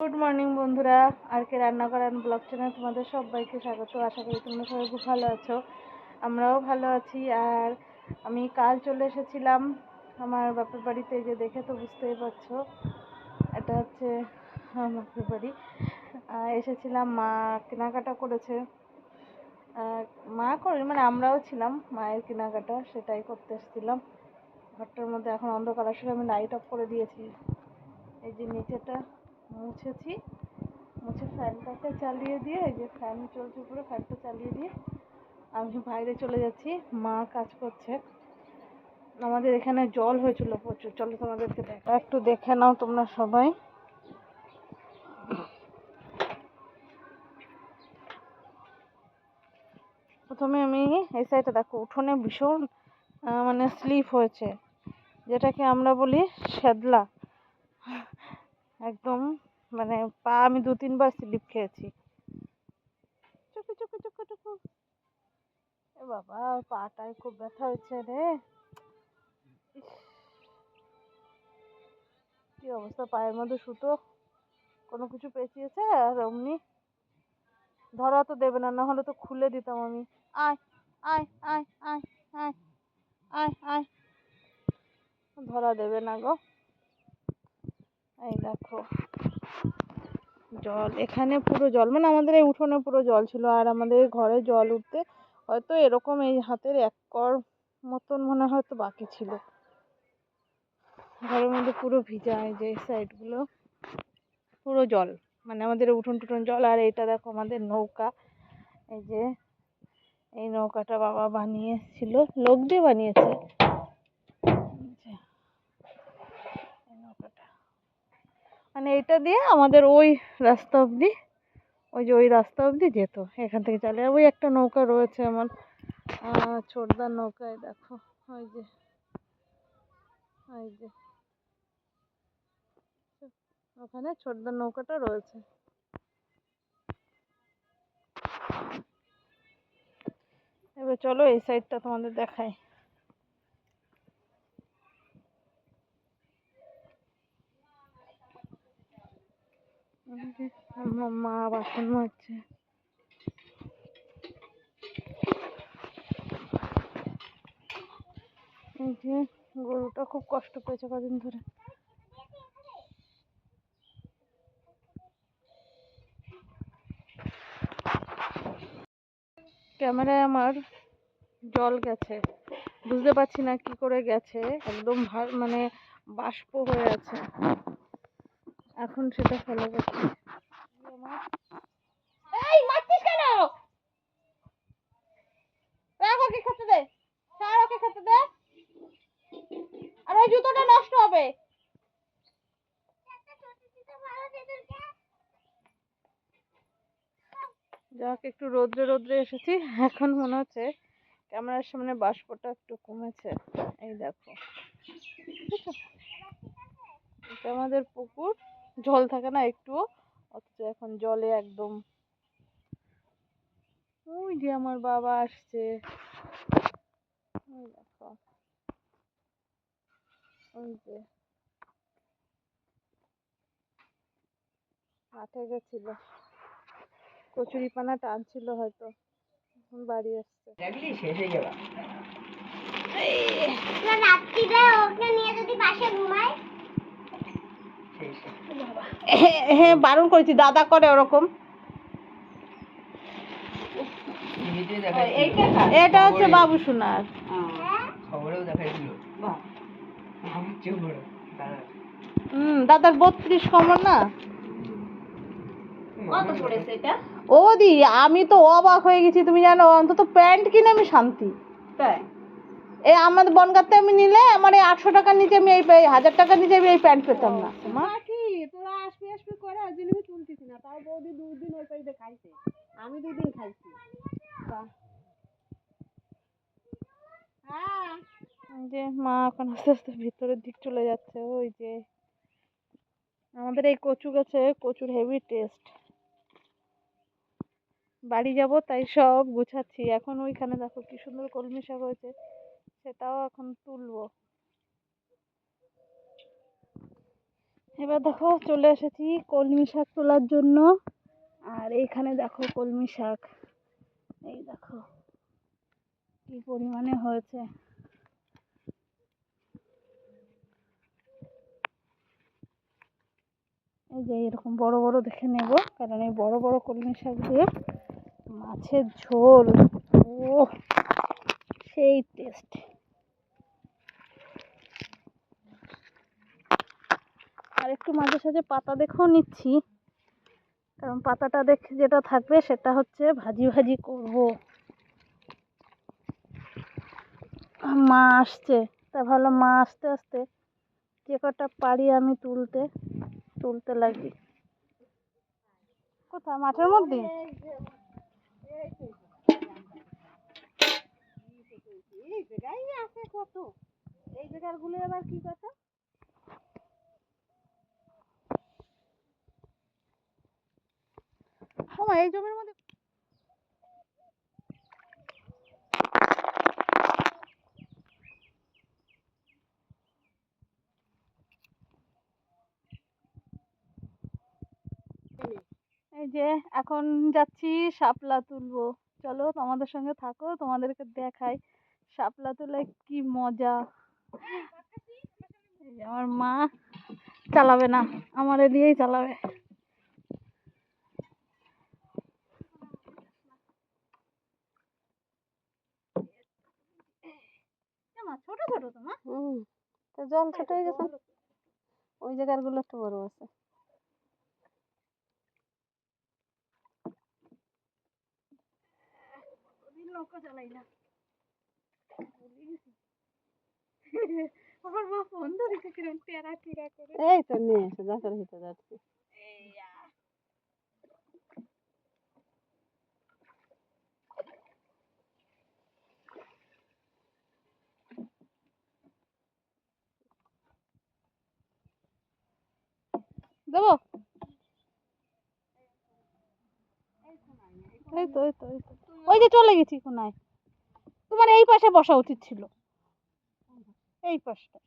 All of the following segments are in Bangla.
গুড মর্নিং বন্ধুরা। আর কে রান্না করার ব্লগ চ্যানেল তোমাদের সবাইকে স্বাগত। আশা করি তোমরা সবাই খুব ভালো আছো। আমরাও ভালো আছি। আর আমি কাল চলে এসেছিলাম আমার বাপের বাড়িতে। যে দেখে তো বুঝতেই পারছ, এটা হচ্ছে আমার বাপের বাড়ি। এসেছিলাম, মা কেনাকাটা করেছে। মা করে মানে আমরাও ছিলাম, মায়ের কেনাকাটা, সেটাই করতে এসেছিলাম। ঘরটার মধ্যে এখন অন্ধকার, আসলে আমি লাইট অফ করে দিয়েছি। এই যে নিচেটা। মুছেছি মুছে ফ্যানটাকে চালিয়ে দিয়ে, এই যে ফ্যান চলছে পুরো, ফ্যানটা চালিয়ে দিয়ে আমি বাইরে চলে যাচ্ছি। মা কাজ করছে। আমাদের এখানে জল হয়েছিল প্রচুর। চলো তোমাদেরকে দেখা একটু দেখে নাও তোমরা সবাই। প্রথমে আমি এই সাইডটা দেখো, উঠোনে ভীষণ মানে স্লিপ হয়েছে। যেটাকে আমরা বলি শ্যাদলা। একদম মানে পা আমি দু তিনবার স্লিপ খেয়েছি। চুকু চুকু চুকু চুকু। এ বাবা, পাটায় খুব ব্যথা হয়েছে রে। কি অবস্থা, পায়ের মধ্যে সুতো? কোনো কিছু পেঁচিয়েছে? আর অমনি? ধরা তো দেবে না না হলে তো খুলে দিতাম আমি। আয় আয় আয় আয় আয় আয় আয়। ধরা দেবে না গো। এই দেখো। জল, এখানে পুরো জল মানে আমাদের এই উঠোনে পুরো জল ছিল, আর আমাদের ঘরে জল উঠতে হয়তো এরকম এই হাতের এক কর মতন মনে হয়তো বাকি ছিল। ঘরের মধ্যে পুরো ভিজা, এই যে সাইডগুলো পুরো জল মানে আমাদের উঠোন টুঠোন জল, আর এটা দেখো আমাদের নৌকা। এই যে এই নৌকাটা বাবা বানিয়েছিল, লোক দিয়ে বানিয়েছে এই যে, এই নৌকাটা মানে এটা দিয়ে আমাদের ওই রাস্তা অবধি, ওই যে ওই রাস্তা অবধি যেত। এখান থেকে চালে ওই একটা নৌকা রয়েছে আমার। ছোটদার নৌকায়, দেখো। ওই যে ওই যে। ওখানে ছোটদার নৌকাটা রয়েছে। এবার চলো এই সাইডটা তোমাদের দেখাই। আমার মা বাসন মাজছে। এই যে গরুটা খুব কষ্ট পেয়েছে কদিন ধরে। ক্যামেরায় আমার জল গেছে। বুঝতে পারছি না কি করে গেছে। একদম ভার মানে বাষ্প হয়ে আছে। এখন সেটা ফেলে গেছে এই মারছিস কেন? ওকে খেতে দে। ছাড় ওকে খেতে দে। আর ওই জুতোটা নষ্ট হবে। যাক একটু রোদ্রে রোদ্রে এসেছি। এখন মনে হচ্ছে ক্যামেরার সামনে বাষ্পটা একটু কমেছে। এই দেখো? এটা আমাদের পুকুর। জল থাকে না একটুও অথচ এখন জলে একদম। ওই যে আমার বাবা আসছে। ওই যে। মাঠে গেছিল। কচুরি পানা টানছিল হয়তো। এখন বাড়ি আসছে। দেখলি? শেষ হয়ে যাবে রাত্রিরে ওকে নিয়ে যদি পাশে ঘুমায় শেষ হ্যাঁ বারণ করেছি দাদা করে ওরকম। এটা হচ্ছে বাবু সোনার। হুম দাদার বত্রিশ কমর না? ও দি আমি তো অবাক হয়ে গেছি তুমি জানো অন্তত প্যান্ট কিনে আমি শান্তি। তাই? এই আমাদের বনগাঁতে আমি নিলে আমার এই আটশো টাকার নিচে আমি এই হাজার টাকার নিচে আমি এই প্যান্ট পেতাম না। তোরা আসবি আসবি করে তুলতিস না, তাও বৌদি দুদিন ওই পাইতে খাইছে। আমি দুদিন খাইছি। হ্যাঁ। যে মা এখন আস্তে আস্তে ভিতরের দিক চলে যাচ্ছে, ওই যে আমাদের এই কচু গাছে, কচুর হেভি টেস্ট বাড়ি যাব, তাই সব গুছাচ্ছি। এখন ওইখানে দেখো কি সুন্দর কলমি শাক হয়েছে, সেটাও এখন তুলবো। এবার দেখো চলে এসেছি কলমি শাক তোলার জন্য। আর এইখানে দেখো কলমি শাক। এই দেখো কি পরিমাণে হয়েছে। এই যে এরকম বড় বড় দেখে নেব, কারণ এই বড় বড় কলমি শাক দিয়ে মাছের ঝোল ও সেই টেস্ট আর একটু মাঝে সাঝে পাতা দেখেও নিচ্ছি। কারণ পাতাটা দেখে, যেটা থাকবে সেটা হচ্ছে ভাজি ভাজি করব। মা আসছে, তা ভালো মা আসতে আসতে যে কটা পারি আমি তুলতে তুলতে লাগি। কোথায়? মাঠের মধ্যে? এই জায়গায় আছে কত। এই জায়গারগুলো আবার কি কথা? সময় এই যে এখন যাচ্ছি শাপলা তুলবো। চলো তোমাদের সঙ্গে থাকো, তোমাদেরকে দেখাই শাপলা তুলে কি মজা। আমার মা চালাবে না, আমারে দিয়েই চালাবে। ছোট ছোট তো মা হুম তো জল ছোট হয়ে গেছে। ওই জায়গারগুলো একটু বড় আছে। নৌকা চালাই না। আমার মা ফোন ধরেছে কিরম টেরা টেরা করে। এই তো নিয়ে এসে ভিতরে যাচ্ছি দেবো এই তো এই তো এই তো। ওই যে চলে গেছি কোনায়। তোমার এই পাশে বসা উচিত ছিল। এই পাশটা।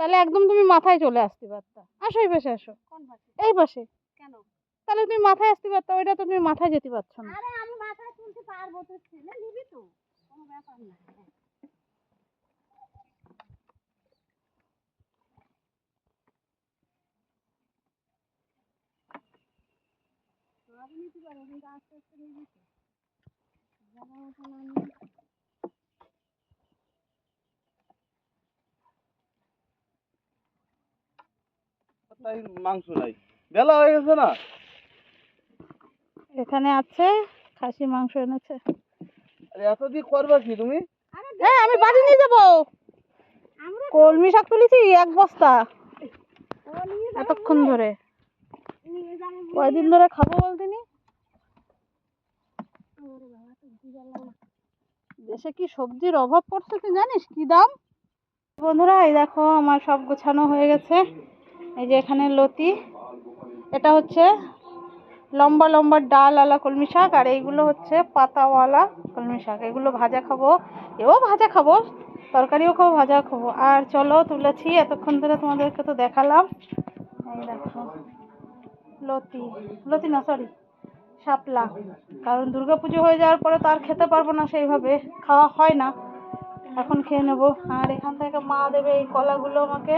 তাহলে একদম তুমি মাথায় চলে আসতে পারতা। আসো এই পাশে আসো। কোন পাশে? এই পাশে। কেন? তাহলে তুমি মাথায় আসতে পারতা ওইটা তো তুমি মাথায় যেতে পারছ না। আরে আমি মাথায় তুলতে পারব তো ছেলে নিবি তো। কোনো ব্যাপার না। নিতে পারব কিন্তু আস্তে আস্তে নিবি তো জায়গা মতো না নিলে তাই মাংস নাই। বেলা হয়ে গেছে না? এখানে আছে খাসি মাংস এনেছে। আরে এত দিয়ে করবা কি তুমি? হ্যাঁ আমি বাড়ি নিয়ে যাব। কলমি শাক তুলেছি এক বস্তা। ও এতক্ষণ ধরে। কয়দিন ধরে খাব বলতিনি? ওরে বাবা তো বুঝালাম না দেশে কি সবজির অভাব পড়ছে তুই জানিস? কি দাম? বন্ধুরা, এই দেখো আমার সব গোছানো হয়ে গেছে। এই যে এখানে লতি, এটা হচ্ছে লম্বা লম্বা ডালওয়ালা কলমি শাক, আর এইগুলো হচ্ছে পাতাওয়ালা কলমি শাক। এগুলো ভাজা খাব। এও ভাজা খাব, তরকারিও খাব ভাজা খাব। আর চলো তুলেছি, এতক্ষণ ধরে তোমাদেরকে তো দেখালাম। এই দেখো। লতি লতি না সরি শাপলা। কারণ দুর্গা পুজো হয়ে যাওয়ার পরে তো আর খেতে পারব না সেইভাবে, খাওয়া হয় না। এখন খেয়ে নেব। আর এখান থেকে মা দেবে এই কলাগুলো আমাকে।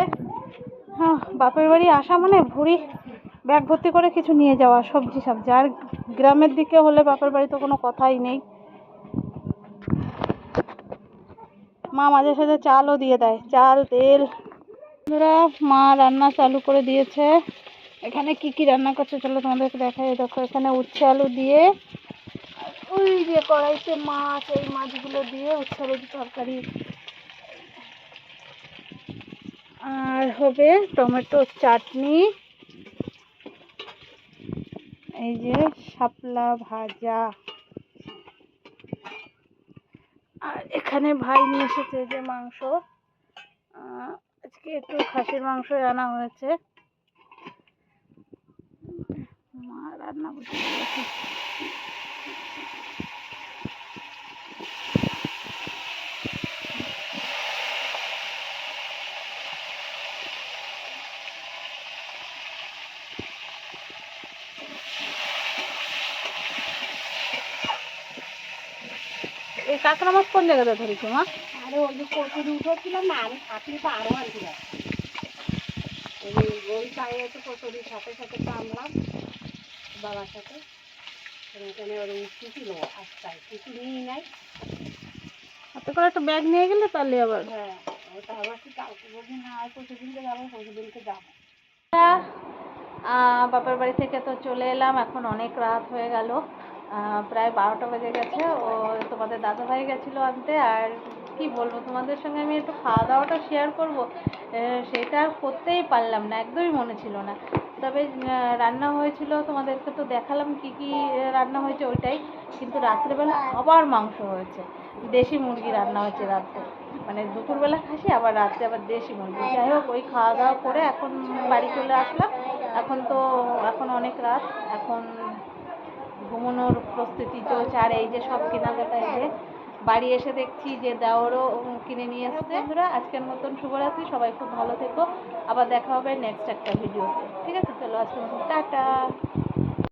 হ্যাঁ বাপের বাড়ি আসা মানে ভুড়ি, ব্যাগ ভর্তি করে কিছু নিয়ে যাওয়া, সবজি সবজি। আর গ্রামের দিকে হলে বাপের বাড়ি তো কোনো কথাই নেই। মা মাঝে সাঝে চালও দিয়ে দেয়, চাল, তেল। মা রান্না চালু করে দিয়েছে। এখানে কি কি রান্না করছে চলো তোমাদেরকে দেখাই। দেখো, এখানে উচ্ছে আলু দিয়ে ওই যে কড়াইতে মাছ, এই মাছগুলো দিয়ে উচ্ছে আলু তরকারি। আর হবে টমেটো চাটনি। এই যে শাপলা ভাজা। আর এখানে ভাই নিয়ে এসেছে যে মাংস। আজকে একটু খাসির মাংস আনা হয়েছে। রান্না করতে এই কাঁকড়া মাছ কোন জায়গাটা ধরেছো, মা? আরে ওই যে কচুরি উঠেছিলাম না, আমি থাকলে তো আরও আনছিলাম ওই ওই পায়ে তো সাথে সাথে তো বাবার সাথে। ওখানে ওর উঠতে ছিল আস্তায় কিছু নিয়ে নাই। হাতে করে একটা ব্যাগ নিয়ে গেলে তাহলে আবার। হ্যাঁ ওটা আবার কি কালকে বলছি না আর প্রতিদিনকে যাব প্রতিদিনকে যাব। আহ, বাপের বাড়ি থেকে তো চলে এলাম এখন অনেক রাত হয়ে গেল। প্রায় বারোটা বেজে গেছে। ও তোমাদের দাদাভাই গেছিল আনতে আর কি বলব তোমাদের সঙ্গে আমি একটু খাওয়া দাওয়াটা শেয়ার করব সেটা আর করতেই পারলাম না একদমই মনে ছিল না। তবে রান্না হয়েছিল, তোমাদেরকে তো দেখালাম কি কি রান্না হয়েছে ওইটাই। কিন্তু রাত্রেবেলা আবার মাংস হয়েছে। দেশি মুরগি রান্না হয়েছে রাত্রে। মানে দুপুরবেলা খাসি, আবার রাত্রে আবার দেশি মুরগি। যাই হোক, ওই খাওয়া দাওয়া করে এখন বাড়ি চলে আসলাম। এখন তো, এখন অনেক রাত। এখন ঘুমানোর প্রস্তুতি চলছে। আর এই যে সব কেনাকাটা এই যে বাড়ি এসে দেখছি যে দেওয়ারও কিনে নিয়ে এসছে। বন্ধুরা, আজকের মতন শুভরাত্রি। সবাই খুব ভালো থেকো। আবার দেখা হবে নেক্সট একটা ভিডিওতে ঠিক আছে? চলো, আজকের মতন টাটা।